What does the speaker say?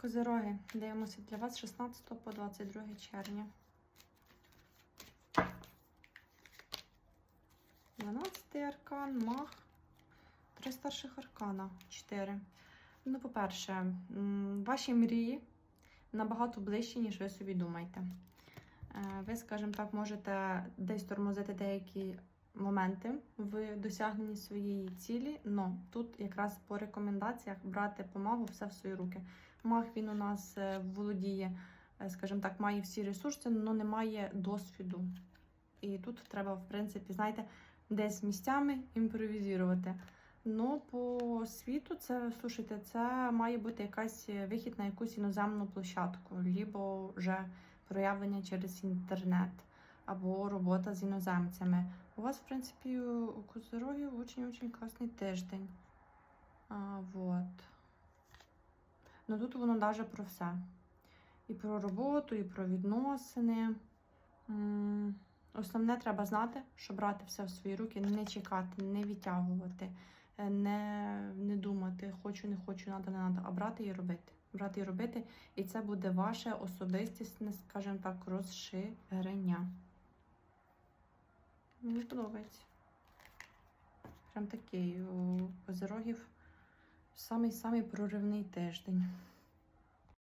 Козироги, дивимося для вас 16 по 22 червня. 12 аркан, мах, три старших аркана, 4. Ну, по-перше, ваші мрії набагато ближчі, ніж ви собі думаєте. Е, Ви, скажімо так, можете десь тормозити деякі моменти в досягненні своєї цілі, але тут якраз по рекомендаціях брати помагу все в свої руки. Маг він у нас е, володіє, е, скажімо так, має всі ресурси, але не має досвіду. І тут треба, в принципі, знаєте, десь місцями імпровізувати. Ну, по світу це, слушайте, це має бути якась е, вихід на якусь іноземну площадку, либо вже проявлення через інтернет, або робота з іноземцями. У вас, в принципі, у Козирогів очень-очень класний тиждень. А, вот. Ну тут воно навіть про все. І про роботу, і про відносини. Основне треба знати, що брати все в свої руки, не чекати, не відтягувати, е, не, не думати, хочу, не хочу, надо, не надо, а брати і робити. Брати і робити, і це буде ваше особистісне, скажімо так, розширення. Мені подобається. Прям такий у козирогів самий-самий проривний тиждень.